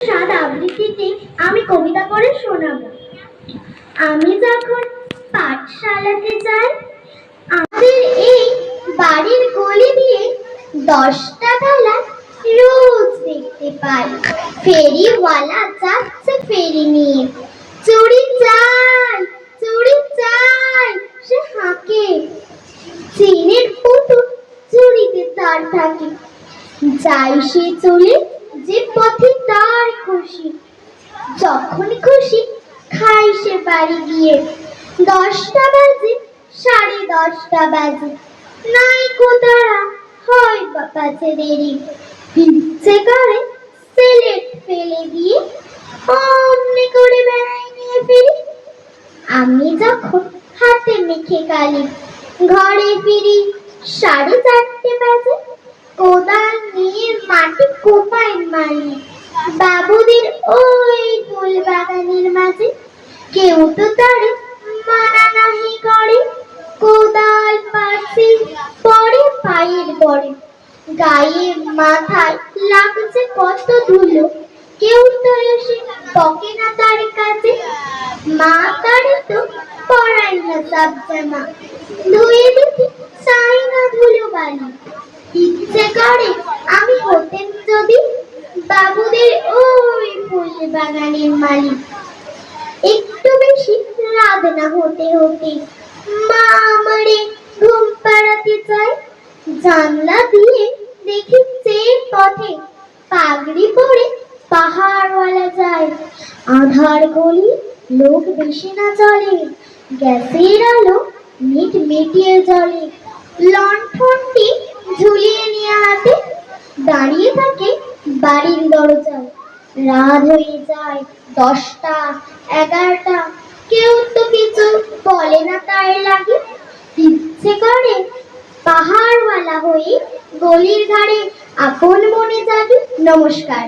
সাত আবৃত্তিতে আমি কবিতা শোনাবো। আমি যখন পাঠশালাতে যাই, আমাদের এই বাড়ির গলি দিয়ে দশটা বেলা রোজ দেখতে পাই। ফেরিওয়ালা যাচ্ছে ফেরি নিয়ে। চুরি চাই চুরি চাই, সে হাঁকে। চিনের পুতুল চুরিতে তার থাকে। যাই সে চলে যে পথে তার খুশি। যখন খুশি, খাই সে বাড়ি গিয়ে। দশটা বাজে, সাড়ে দশটা বাজে। নাই কোতারা হয় বাজে দেরি। ইচ্ছে করে সিলেট ফেলে দিয়ে অমনি করে বেড়াই নিয়ে ফিরি। আমি যখন হাতে মেখে কালি, ঘরে ফিরি সাড়ে চারটে বাজে। কোদাল নিয়ে মাটি কোপায় মারি বাবুদের ওই ফুল বাগানের মাঝে কেউ তো তারে মানা করে। কোদাল পাশে পরে পায়ের পরে গায়ে মাথায় লাগছে কত ধুলো। কেউ তো এসে বকে না তার কাছে। মা তারে তো পড়ায় না সব জামা ধুয়ে দিতে চাই না ধুলো বালি। ইচ্ছে করে আমি হতেন যদি বাবুদের ওই ফুল বাগানের মালিক। রাত না হতে হতে মা আমারে ঘুম পাড়াতে চায়। জানলা দিয়ে দেখি চেয়ে পথে পাগড়ি পরে পাহাড়ওয়ালা যায়। আধার গলি লোক বেশি না চলে, গ্যাসের আলো মিট মিটিয়ে জ্বলে। লণ্ঠনটি ঝুলিয়ে নিয়ে হাতে দাঁড়িয়ে থাকে বাড়ির দরজায়। রাত হয়ে যায় দশটা, এগারোটা কেউ তো কিছু বলে না তার লাগে ইচ্ছে করে পাহাড়ওয়ালা হয়ে গলির ধারে আপন মনে যাবি। নমস্কার।